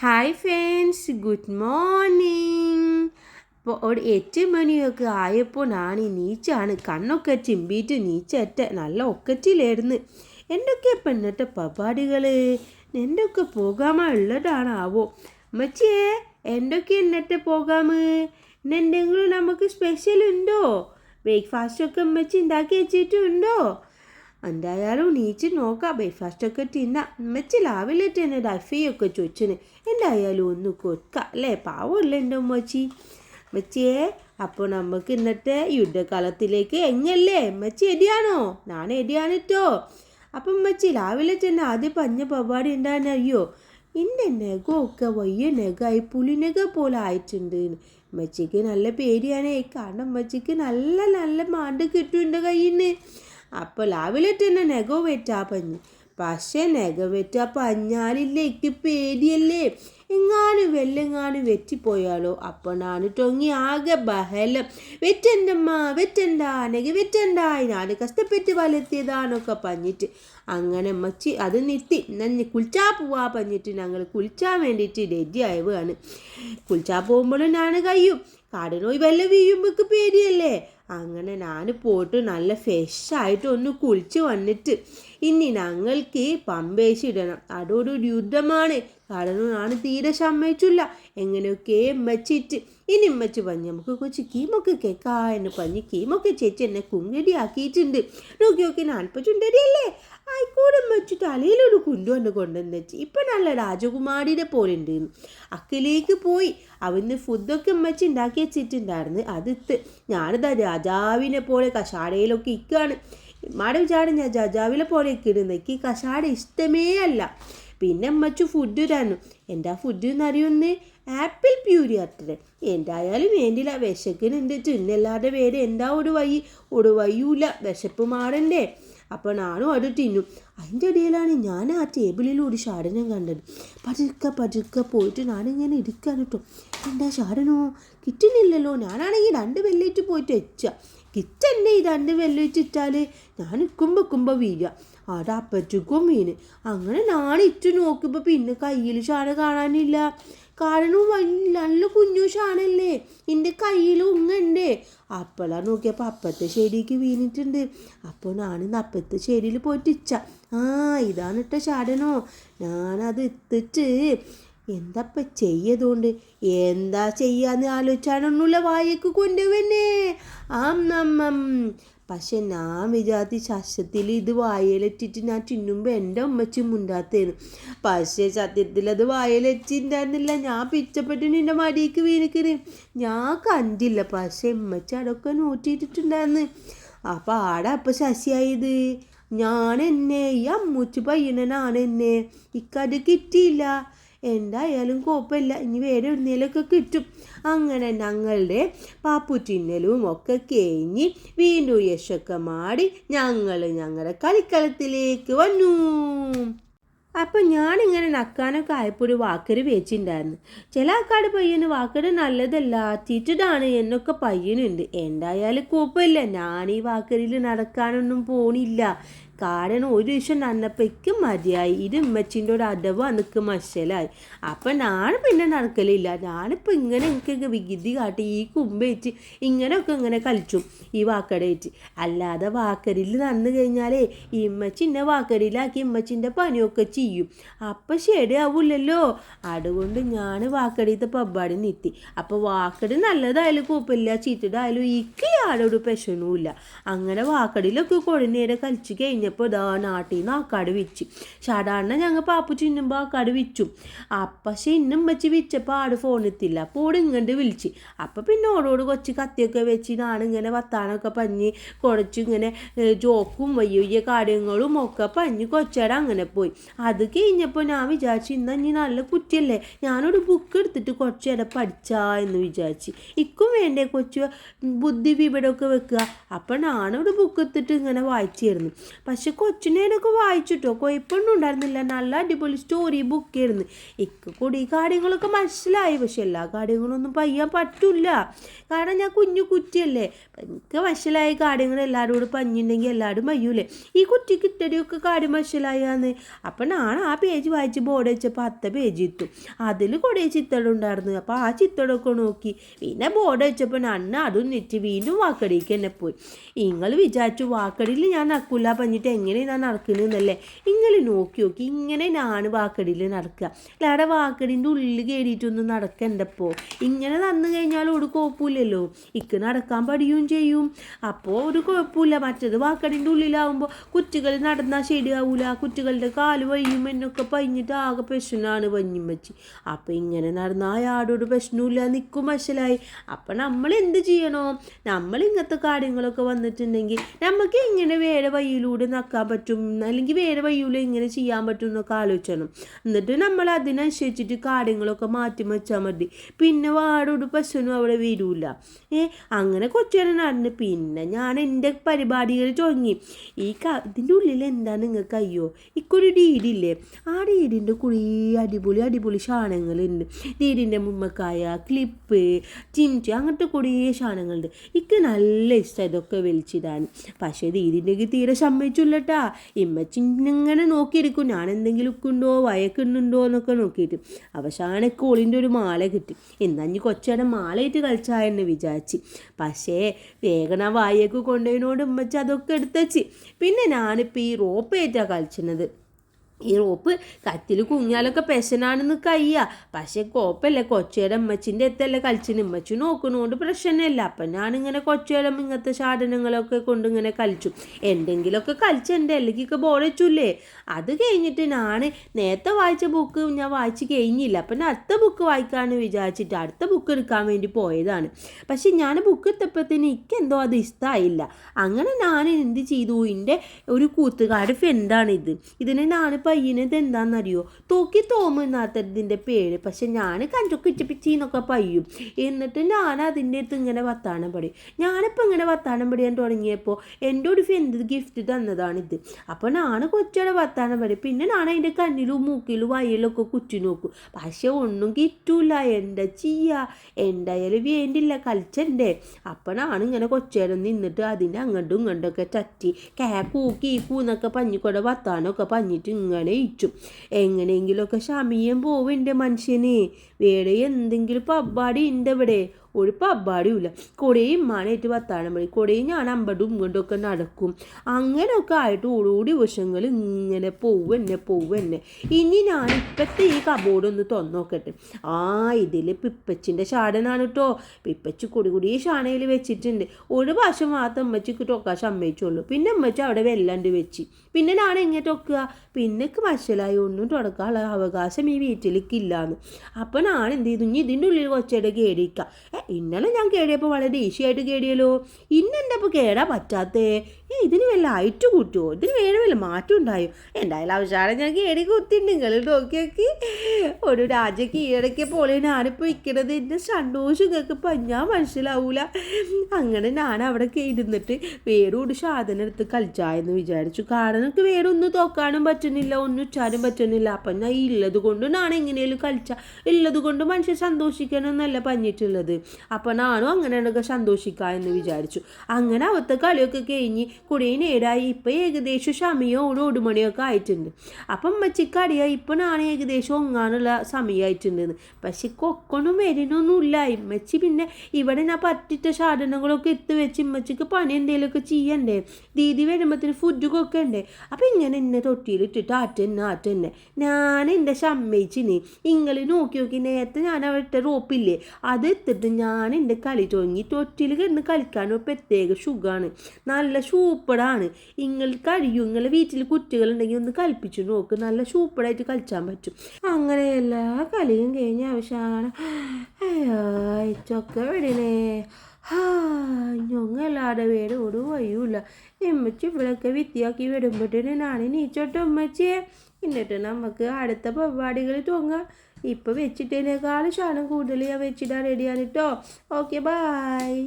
Hi friends good morning അപ്പോൾ ഒരു എട്ട് മണിയൊക്കെ ആയപ്പോൾ ഞാൻ നീച്ചാണ്. കണ്ണൊക്കെ ചിമ്പിയിട്ട് നീച്ചറ്റ. നല്ല ഒക്കറ്റിലായിരുന്നു. എന്തൊക്കെ പെണ്ണത്തെ പരിപാടികൾ എന്തൊക്കെ പോകാമ ഉള്ളതാണാവോ? മച്ചേ എന്തൊക്കെ എന്നിട്ട് പോകാമ് എന്തെങ്കിലും നമുക്ക് സ്പെഷ്യൽ ഉണ്ടോ? ബ്രേക്ക്ഫാസ്റ്റൊക്കെ അമ്മച്ചി ഉണ്ടാക്കി വെച്ചിട്ടുണ്ടോ? എന്തായാലും നീച്ച് നോക്കാം. ബ്രേക്ക്ഫാസ്റ്റൊക്കെ തിന്നാം. അമ്മച്ചി രാവിലെ തന്നെ ഡഫിയൊക്കെ ചോദിച്ചിന്. എന്തായാലും ഒന്ന് കൊടുക്കാം. അല്ലേ? പാവമല്ലേ എന്റെ ഉമ്മച്ചി? അമ്മച്ചിയെ അപ്പോൾ നമുക്ക് ഇന്നത്തെ യുദ്ധകാലത്തിലേക്ക് എങ്ങല്ലേ? അമ്മച്ചി എടിയാണോ ഞാൻ എടിയാണിട്ടോ അപ്പം അമ്മച്ചി രാവിലെ തന്നെ ആദ്യം പഞ്ഞ പരിപാടി ഉണ്ടാകാൻ അറിയോ? ഇന്ന നഖമൊക്കെ വയ്യ നെഗായി പുലിനെഗ പോലെ ആയിട്ടുണ്ട്. അമ്മച്ചിക്ക് നല്ല പേടിയാണേ. കാരണം അമ്മച്ചിക്ക് നല്ല നല്ല മാണ്ട് കിട്ടുന്നുണ്ട് കയ്യിൽ നിന്ന് അപ്പോൾ രാവിലെ തന്നെ നെഗ വെറ്റാ പഞ്ഞ്. പക്ഷേ നെഗ വെറ്റാ പഞ്ഞാലില്ലേ എനിക്ക് പേടിയല്ലേ? എങ്ങാനും വെല്ലെങ്ങാനും വെറ്റിപ്പോയാലോ? അപ്പോൾ ഞാൻ ടൊങ്ങി ആകെ ബഹലം. വെറ്റണ്ടമ്മ വെറ്റണ്ട നെഗ വെറ്റണ്ട ഞാൻ കഷ്ടപ്പെട്ട് വലത്തിയതാണൊക്കെ പഞ്ഞിട്ട്. അങ്ങനെ മച്ചി അത് നിർത്തി. നഞ്ഞ് കുളിച്ചാ പോവാ പറഞ്ഞിട്ട് ഞങ്ങൾ കുളിച്ചാൻ വേണ്ടിയിട്ട് റെഡി ആയവാണ് കുളിച്ചാ പോകുമ്പോഴും ഞാൻ കഴിയും കാടിനോയി വല്ല വീഴുമ്പോൾക്ക് പേടിയല്ലേ? അങ്ങനെ ഞാൻ പോയിട്ട് നല്ല ഫ്രഷായിട്ട് ഒന്ന് കുളിച്ച് വന്നിട്ട്. ഇനി ഞങ്ങൾക്ക് പമ്പേശിടണം അതോടൊരു യുദ്ധമാണ്. കാരണം ഞാൻ തീരെ സമ്മതിച്ചില്ല. എങ്ങനെയൊക്കെ മെച്ചിട്ട് ഇനി മച്ച് പഞ്ഞ് നമുക്ക് കൊച്ചു കീമൊക്കെ കേക്കാ എന്ന് പഞ്ഞ് കീമൊക്കെ ചേച്ചി എന്നെ കുങ്ങടി ആക്കിയിട്ടുണ്ട് നോക്കി നോക്കി നാൽപ്പച്ചുണ്ടരിയല്ലേ ചുണ്ടരിയല്ലേ ആയിക്കോടെ വെച്ച് തലയിലൊരു കുണ്ടുകൊണ്ട് കൊണ്ടുവന്ന് വെച്ച്. ഇപ്പം നല്ല രാജകുമാരിയുടെ പോലെ ഉണ്ട്. അക്കിലേക്ക് പോയി. അവന്ന് ഫുഡൊക്കെ വെച്ച് ഉണ്ടാക്കി വെച്ചിട്ടുണ്ടായിരുന്നു. അതിത്ത് ഞാനിതാ രാജാവിനെ പോലെ കഷാടയിലൊക്കെ ഇക്കാണ് മാഡം വിചാരം ഞാൻ രാജാവിനെ പോലെ ഇക്കിടുന്നേക്ക് കഷാട ഇഷ്ടമേ അല്ല. പിന്നെ അമ്മച്ചു ഫുഡ് തന്നു എന്താ ഫുഡ് എന്നറിയൊന്ന് ആപ്പിൾ പ്യൂരി അത്ര എന്തായാലും വേണ്ടില്ല. വിശക്കുന്നുണ്ട്. തിന്നല്ലാതെ വേറെ എന്താ ഒരു വൈ ഒരു വയ്യൂല വിശപ്പ് മാറണ്ടേ. അപ്പോൾ നാണും അത് തിന്നു. അതിന്റെ ഇടയിലാണ് ഞാൻ ആ ടേബിളിൽ ഒരു ഷാടനം കണ്ടത്. പതുക്കെ പതുക്കെ പോയിട്ട് ഞാനിങ്ങനെ ഇരിക്കാൻ കേട്ടോ എന്താ ഷാടനോ കിട്ടുന്നില്ലല്ലോ. ഞാനാണെങ്കിൽ രണ്ട് വെല്ലേറ്റ് പോയിട്ട് വെച്ച. കിച്ചന്നെ ഈ രണ്ട് വെല്ലേറ്റ് ഇട്ടാൽ ഞാൻ നിൽക്കുമ്പോൾ ഇക്കുമ്പോ വീഴുക. അവിടെ അപ്പറ്റുക്കും മീൻ അങ്ങനെ ഞാൻ ഇറ്റ് നോക്കുമ്പോൾ പിന്നെ കയ്യിൽ ചാണ കാണാനില്ല. കാരണം നല്ല കുഞ്ഞു ഷാണല്ലേ എന്റെ കയ്യിൽ ഉങ്ങണ്ടേ. അപ്പോഴാണ് നോക്കിയപ്പോൾ അപ്പത്തെ ശരിക്ക് വീണിട്ടുണ്ട്. അപ്പോൾ ഞാനിന്ന് അപ്പത്തെ ശരിയിൽ പോയിട്ട് ഇച്ച ആ ഇതാണ് ഇട്ട ഷാടനോ ഞാനത് എത്തിച്ച് എന്തപ്പ ചെയ്യതുകൊണ്ട്? എന്താ ചെയ്യാന്ന് ആലോചിച്ചാണെന്നുള്ള വായക്ക് കൊണ്ടുവന്നേ. നമ്മം പക്ഷെ ഞാൻ വിചാരിച്ച ശശത്തിൽ ഇത് വായയിലെറ്റിട്ട് ഞാൻ തിന്നുമ്പോൾ എന്റെ അമ്മച്ചി മുണ്ടാത്തേന്ന് പക്ഷേ സത്യത്തിൽ അത് വായയിലെറ്റിണ്ടായിരുന്നില്ല ഞാൻ പിച്ചപ്പെട്ട് നിന്റെ മടിക്ക് വീണിക്കണ്. ഞാൻ കണ്ടില്ല. പക്ഷെ അമ്മച്ചി അടൊക്കെ നോട്ടിയിട്ടുണ്ടായിരുന്നു അപ്പം ആടെ അപ്പം ശശിയായത്? ഞാൻ എന്നെ ഈ അമ്മൂച്ച് പയ്യനാണ് എന്നെ ഇക്കത് കിട്ടിയില്ല. എന്തായാലും കുഴപ്പമില്ല. ഇനി വേറെ എവിടുന്നേലൊക്കെ കിട്ടും. അങ്ങനെ ഞങ്ങളുടെ പാപ്പുറ്റിന്നലും ഒക്കെ കഴിഞ്ഞ് വീണ്ടും യശൊക്കെ മാടി ഞങ്ങൾ ഞങ്ങളുടെ കളിക്കളത്തിലേക്ക് വന്നു. അപ്പം ഞാനിങ്ങനെ നക്കാനൊക്കെ ആയപ്പോൾ ഒരു വാക്കര് വെച്ചിട്ടുണ്ടായിരുന്നു ചില ആൾക്കാട് പയ്യന് വാക്കര് നല്ലതല്ല തീറ്റതാണ് എന്നൊക്കെ പയ്യനുണ്ട്. എന്തായാലും കുഴപ്പമില്ല. ഞാൻ ഈ വാക്കരിൽ നടക്കാനൊന്നും പോണില്ല. കാരണം ഒരു ദിവസം നന്നപ്പയ്ക്കും മതിയായി. ഇത് ഉമ്മച്ചിന്റെ ഒരു അടവ് അനക്ക് മശലായി അപ്പം ഞാൻ പിന്നെ നടക്കലില്ല. ഞാനിപ്പോൾ ഇങ്ങനെ എനിക്ക് വിഗിതി കാട്ടി ഈ കുമ്പേറ്റ് ഇങ്ങനെയൊക്കെ ഇങ്ങനെ കളിച്ചു. ഈ വാക്കടയിട്ട് അല്ലാതെ വാക്കരിൽ നടന്നു കഴിഞ്ഞാലേ ഈ ഇമ്മച്ചിന്റെ വാക്കരിലാക്കി ഇമ്മച്ചിന്റെ പണിയൊക്കെ ചെയ്യും. അപ്പം ശരിയാവില്ലല്ലോ. അതുകൊണ്ട് ഞാൻ വാക്കടിയത്തെ പബ്ബാടി നിത്തി അപ്പോൾ വാക്കടി നല്ലതായാലും കുഴപ്പമില്ല. ചീത്തതായാലും ഇക്ക് പ്രശ്നവും ഇല്ല അങ്ങനെ വാക്കടിയിലൊക്കെ കൊടുന്നേരെ കളിച്ച് കഴിഞ്ഞ കഴിഞ്ഞപ്പോൾ ഇതാ നാട്ടിൽ നിന്ന് ആ കട വിച്ച് സാധാരണ ഞങ്ങൾ പാപ്പു ചിന്നുമ്പോൾ കട വിച്ചു അപ്പം പക്ഷെ ഇന്നും വെച്ച് വിച്ചപ്പോൾ ആട് ഫോണെത്തില്ല അപ്പോൾ ഓട് ഇങ്ങോട്ട് വിളിച്ച്. അപ്പം പിന്നെ ഓടോട് കൊച്ചു കത്തിയൊക്കെ വെച്ച് നാണിങ്ങനെ വത്താനൊക്കെ പഞ്ഞ് കുറച്ച് ഇങ്ങനെ ജോക്കും വയ്യ വയ്യ കാര്യങ്ങളും ഒക്കെ പഞ്ഞ് കൊച്ചേടെ അങ്ങനെ പോയി. അത് കഴിഞ്ഞപ്പോൾ ഞാൻ വിചാരിച്ചു ഇന്ന് ഇനി നല്ല കുറ്റിയല്ലേ? ഞാനൊരു ബുക്ക് എടുത്തിട്ട് കുറച്ചേടെ പഠിച്ചാ എന്ന് വിചാരിച്ച്. ഇക്കും വേണ്ടേ കൊച്ചു? ബുദ്ധി വിവരമൊക്കെ വെക്കുക അപ്പം ഞാനൊരു ബുക്ക് എടുത്തിട്ട് ഇങ്ങനെ വായിച്ചിരുന്നു പക്ഷെ കൊച്ചിനേനൊക്കെ വായിച്ചിട്ടോ? കുഴപ്പമൊന്നും ഉണ്ടായിരുന്നില്ല. നല്ല അടിപൊളി സ്റ്റോറി ബുക്ക് ആയിരുന്നു. ഇക്ക് കൂടി ഈ കാര്യങ്ങളൊക്കെ മനസ്സിലായി. പക്ഷെ എല്ലാ കാര്യങ്ങളൊന്നും പയ്യാൻ പറ്റില്ല കാരണം ഞാൻ കുഞ്ഞു കുറ്റിയല്ലേ. എനിക്ക് മനസ്സിലായ കാര്യങ്ങൾ എല്ലാവരോടും പഞ്ഞിട്ടുണ്ടെങ്കിൽ എല്ലാവരും പയ്യൂലേ. ഈ കുറ്റിക്ക് ഇട്ടടിയൊക്കെ കാര്യം മനസ്സിലായാന്ന്. അപ്പം ഞാൻ ആ പേജ് വായിച്ച് ബോർഡ് വെച്ചപ്പോൾ അത്ത പേജ് ഇട്ടു. അതിൽ കുറേ ചിത്രം ഉണ്ടായിരുന്നു. അപ്പോൾ ആ ചിത്രമൊക്കെ നോക്കി. പിന്നെ ബോർഡ് വെച്ചപ്പോൾ ഞാൻ അതും നെറ്റ് വീണ്ടും വാക്കടിക്ക് തന്നെ പോയി. നിങ്ങൾ വിചാരിച്ചു വാക്കടിയിൽ ഞാൻ നക്കൂല പറഞ്ഞിട്ട് എങ്ങനെ ഞാൻ നടക്കുന്നതെന്നല്ലേ ഇങ്ങനെ നോക്കി നോക്കി ഇങ്ങനെ ഞാൻ വാക്കടിയിൽ നടക്കുക അല്ലാടെ വാക്കടിന്റെ ഉള്ളിൽ കയറിയിട്ടൊന്നും നടക്കണ്ടപ്പോൾ ഇങ്ങനെ നടന്നു കഴിഞ്ഞാൽ ഒരു കുഴപ്പമില്ലല്ലോ. ഇക്ക് നടക്കാൻ പഠിയും ചെയ്യും. അപ്പോൾ ഒരു കുഴപ്പമില്ല. മറ്റത് വാക്കടിന്റെ ഉള്ളിലാവുമ്പോൾ കുറ്റികൾ നടന്നാൽ ശരിയാവൂല. കുറ്റികളുടെ കാൽ വയ്യും എന്നൊക്കെ പഞ്ഞിട്ട് ആകെ പ്രശ്നമാണ് പഞ്ഞും വെച്ച് അപ്പോൾ ഇങ്ങനെ നടന്നാൽ ആടോട് പ്രശ്നമില്ല നിൽക്കും മനസ്സിലായി അപ്പം നമ്മൾ എന്ത് ചെയ്യണോ? നമ്മൾ ഇങ്ങനത്തെ കാര്യങ്ങളൊക്കെ വന്നിട്ടുണ്ടെങ്കിൽ നമുക്ക് ഇങ്ങനെ വേറെ വഴിയിലൂടെ നക്കാൻ പറ്റും. അല്ലെങ്കിൽ വേറെ വഴിയിലൂടെ ഇങ്ങനെ ചെയ്യാൻ പറ്റും എന്നൊക്കെ ആലോചിക്കണം എന്നിട്ട് നമ്മൾ അതിനനുസരിച്ചിട്ട് കാര്യങ്ങളൊക്കെ മാറ്റി വെച്ചാൽ മതി. പിന്നെ വാടോട് പശുവിനും അവിടെ വരൂല. ഏ അങ്ങനെ കൊച്ചുകാരൻ നടന്ന് പിന്നെ ഞാൻ എന്റെ പരിപാടികൾ തുടങ്ങി. ഈ ക ഇതിന്റെ ഉള്ളിൽ എന്താ നിങ്ങൾക്ക് അയ്യോ? ഇക്കൊരു ഡീഡില്ലേ ആ ഡീഡിന്റെ കുറേ അടിപൊളി അടിപൊളി ശാണങ്ങളുണ്ട് ഡീഡിന്റെ മുമ്മക്കായ ക്ലിപ്പ് ചിംചി അങ്ങനത്തെ കുറേ സാധനങ്ങളുണ്ട്. ഇക്ക് നല്ല ഇഷ്ടം ഇതൊക്കെ വലിച്ചിടാൻ. പക്ഷേ ദീദിന്റെ തീരെ സമ്മതിച്ചില്ലട്ടാ ഇമ്മച്ചി ഇങ്ങനെ നോക്കിയിരിക്കും. ഞാൻ എന്തെങ്കിലും ഉണ്ടോ വയക്കുന്നുണ്ടോ എന്നൊക്കെ നോക്കിയിട്ട്. അവസാനം കോളിന്റെ ഒരു മാല കിട്ടി. എന്നഞ്ഞ് കൊച്ചേടെ മാലയിട്ട് കളിച്ചായെന്ന് വിചാരിച്ച്. പക്ഷേ വേഗന വായക്ക് കൊണ്ടുപോയതിനോട് ഉമ്മച്ചി അതൊക്കെ എടുത്തച്ച്. പിന്നെ ഞാനിപ്പോൾ ഈ റോപ്പേറ്റാണ് കളിച്ചിരുന്നത് ഈ റോപ്പ് കത്തിൽ കുഞ്ഞാലൊക്കെ പെശനാണെന്ന് കയ്യ. പക്ഷെ കോപ്പല്ലേ കൊച്ചയുടെ അമ്മച്ചിന്റെ എത്തല്ലേ കളിച്ചിന് ഉമ്മച്ചു നോക്കണോണ്ട് പ്രശ്നമില്ല അപ്പം ഞാനിങ്ങനെ കൊച്ചയുടെ ഇങ്ങനത്തെ സാധനങ്ങളൊക്കെ കൊണ്ട് ഇങ്ങനെ കളിച്ചു എന്തെങ്കിലുമൊക്കെ കളിച്ചെന്റെ അല്ലെങ്കിൽ ബോൾ വെച്ചില്ലേ? അത് കഴിഞ്ഞിട്ട് ഞാൻ നേരത്തെ വായിച്ച ബുക്ക് ഞാൻ വായിച്ച് കഴിഞ്ഞില്ല. അപ്പം അടുത്ത ബുക്ക് വായിക്കാമെന്ന് വിചാരിച്ചിട്ട് അടുത്ത ബുക്ക് എടുക്കാൻ വേണ്ടി പോയതാണ്. പക്ഷെ ഞാൻ ബുക്ക് എത്തപ്പോഴത്തേന് എനിക്കെന്തോ അത് ഇഷ്ടമായില്ല അങ്ങനെ ഞാൻ എന്ത് ചെയ്തു? എന്റെ ഒരു കൂത്തുകാട് ഫ്രണ്ടാണ് ഇതിനെ ഞാൻ പയ്യനത് എന്താണെന്നറിയോ തോക്കി തോമുന്നാത്തതിന്റെ പേര്. പക്ഷെ ഞാൻ കഞ്ചൊക്കെ ഇച്ചിപ്പിച്ചി എന്നൊക്കെ പയ്യും. എന്നിട്ട് ഞാൻ അതിന്റെ അടുത്ത് ഇങ്ങനെ വർത്താനം പറയും. ഞാനിപ്പോൾ ഇങ്ങനെ വർത്താനം പറയാൻ തുടങ്ങിയപ്പോൾ എന്റെ ഒരു ഫ്രണ്ട് ഗിഫ്റ്റ് തന്നതാണിത്. അപ്പോൾ ഞാൻ കൊച്ചയുടെ വർത്താനം പറയും. പിന്നെ ഞാൻ അതിന്റെ കണ്ണിലും മൂക്കിലും വയലൊക്കെ കുറ്റി നോക്കും. പക്ഷെ ഒന്നും കിട്ടൂല. എന്താ ചെയ്യുക എന്തായാലും വേണ്ടില്ല. കളിച്ചണ്ടേ? അപ്പോൾ ഞാൻ ഇങ്ങനെ കൊച്ചേരം നിന്നിട്ട് അതിന്റെ അങ്ങോട്ടും ഇങ്ങോട്ടൊക്കെ ചറ്റി കേ കൂക്കി കൂന്നൊക്കെ പഞ്ഞിക്കൂടെ വർത്താനമൊക്കെ പഞ്ഞിട്ട് ഇങ്ങനെ ഇച്ചും എങ്ങനെയെങ്കിലുമൊക്കെ ശമിയം പോവും എന്റെ മനുഷ്യനെ. വേറെ എന്തെങ്കിലും പബ്ബാടി ഉണ്ട് ഇവിടെ ഒരു പബ്ബാടിയുമില്ല കൊടയും മാനായിട്ട് വർത്താനം പറയും കൊടയും ഞാൻ അമ്പടും ഇങ്ങോട്ടൊക്കെ നടക്കും. അങ്ങനെയൊക്കെ ആയിട്ട് ഓടോടി വശങ്ങൾ ഇങ്ങനെ പോവും എന്നെ എന്നെ. ഇനി ഞാൻ ഇപ്പോഴത്തെ ഈ കബോർഡ് ഒന്ന് തുറന്നോക്കട്ടെ. ആ ഇതിൽ പിപ്പച്ചിന്റെ ചാടനാണ് കേട്ടോ പിപ്പച്ചി കൊടി ഈ ഷാണയിൽ വെച്ചിട്ടുണ്ട്. ഒരു പ്രാവശ്യം മാത്രം അമ്മച്ചിക്ക് ടൊക്കാൻ സമ്മതിച്ചുള്ളൂ പിന്നെ അമ്മച്ച അവിടെ വെല്ലാണ്ട് വെച്ച്. പിന്നെ ഞാൻ എങ്ങനെ ടൊക്കുക പിന്നെക്ക് മനസ്സിലായി ഒന്നും തുടക്കാനുള്ള അവകാശം ഈ വീട്ടിലേക്ക് ഇല്ലാന്ന് അപ്പം ഞാൻ എന്ത് ചെയ്തു ഇനി ഇതിന്റെ ഉള്ളിൽ കൊച്ചയുടെ കേടിക്കാം ഇന്നലെ ഞാൻ കേടിയപ്പോൾ വളരെ ഈസിയായിട്ട് കേടിയല്ലോ ഇന്നെന്റെ അപ്പോൾ കേടാ പറ്റാത്തേ? ഏ ഇതിന് വല്ല ഐറ്റു കൂട്ടുമോ ഇതിന് വേറെ വല്ല മാറ്റം ഉണ്ടായോ? എന്തായാലും അവസാനം ഞാൻ കേടി കുത്തിണ്ട് നിങ്ങൾ ഒരു രാജയ്ക്ക് ഈയിടയ്ക്ക് പോലെ ഞാനിപ്പോൾ ഇരിക്കണത് എന്റെ സന്തോഷം നിങ്ങൾക്ക് പഞ്ഞാൽ മനസ്സിലാവൂല. അങ്ങനെ ഞാൻ അവിടെ ഇരുന്നിട്ട് ഒരു സാധനം എടുത്ത് കളിച്ചായെന്ന് വിചാരിച്ചു. കാരണം എനിക്ക് വേറെ ഒന്നും തോക്കാനും പറ്റുന്നില്ല ഒന്നും ഉച്ചാനും പറ്റുന്നില്ല. അപ്പം ഞാൻ ഉള്ളത് കൊണ്ട് ഞാൻ എങ്ങനെയും കളിച്ച. ഉള്ളത് കൊണ്ട് മനുഷ്യൻ സന്തോഷിക്കണമെന്നല്ല പഞ്ഞിട്ടുള്ളത് അപ്പം ഞാനും അങ്ങനെയാണൊക്കെ സന്തോഷിക്കാം എന്ന് വിചാരിച്ചു. അങ്ങനെ അവത്തെ കളിയൊക്കെ കഴിഞ്ഞ് കുടിയെ നേടായി ഇപ്പം ഏകദേശം ക്ഷമയോ ഒരു മണിയൊക്കെ ആയിട്ടുണ്ട്. അപ്പം അമ്മച്ചിക്ക് അറിയാം ഇപ്പം ഞാൻ ഏകദേശം ഒങ്ങാനുള്ള സമയമായിട്ടുണ്ടെന്ന് പക്ഷെ കൊക്കൊന്നും വരുന്നൊന്നുമില്ല ഇമ്മച്ചി പിന്നെ ഇവിടെ ഞാൻ പറ്റിട്ട സാധനങ്ങളൊക്കെ എത്തി വെച്ച് ഇമ്മച്ചിക്ക് പണി എന്തെങ്കിലുമൊക്കെ ചെയ്യണ്ടേ? ദീദി വരുമ്പോഴത്തേന് ഫുഡ് കൊക്കണ്ടേ അപ്പം ഇങ്ങനെ എന്നെ തൊട്ടിയിലിട്ടിട്ട് ആറ്റന്നെ ആറ്റന്നെ. ഞാൻ എന്റെ സമ്മതിച്ചിന്. ഇങ്ങൾ നോക്കി നോക്കി നേരത്തെ ഞാൻ അവിടുത്തെ റോപ്പില്ലേ അത് എത്തിട്ട് ഞാൻ എന്റെ കളി തുടങ്ങി. തൊട്ടിയിൽ കിടന്ന് കളിക്കാനും പ്രത്യേക സുഖമാണ് നല്ല സൂപ്പറാണ്. നിങ്ങൾ കഴിയും. നിങ്ങളെ വീട്ടിൽ കുട്ടികളുണ്ടെങ്കിൽ ഒന്ന് കളിപ്പിച്ചു നോക്ക്. നല്ല സൂപ്പറായിട്ട് കളിച്ചാൻ പറ്റും. അങ്ങനെ എല്ലാ കളിയും കഴിഞ്ഞ അവസാനം ചൊക്കെ വിടണേ ഞങ്ങളുടെ വേറെ ഒരു വഴിയുമില്ല. എമ്മച്ചി ഇവിടെയൊക്കെ വിത്തിയാക്കി വിടുമ്പോഴത്തേന് ഞാൻ നീച്ചോട്ടെ ഉമ്മച്ചിയെ. എന്നിട്ട് നമുക്ക് അടുത്ത പരിപാടികൾ തോങ്ങാം ഇപ്പം വെച്ചിട്ടതിനേക്കാളും ശാനം കൂടുതൽ ഞാൻ വെച്ചിട്ടാണ് റെഡിയാണ് കേട്ടോ ഓക്കെ ബായ്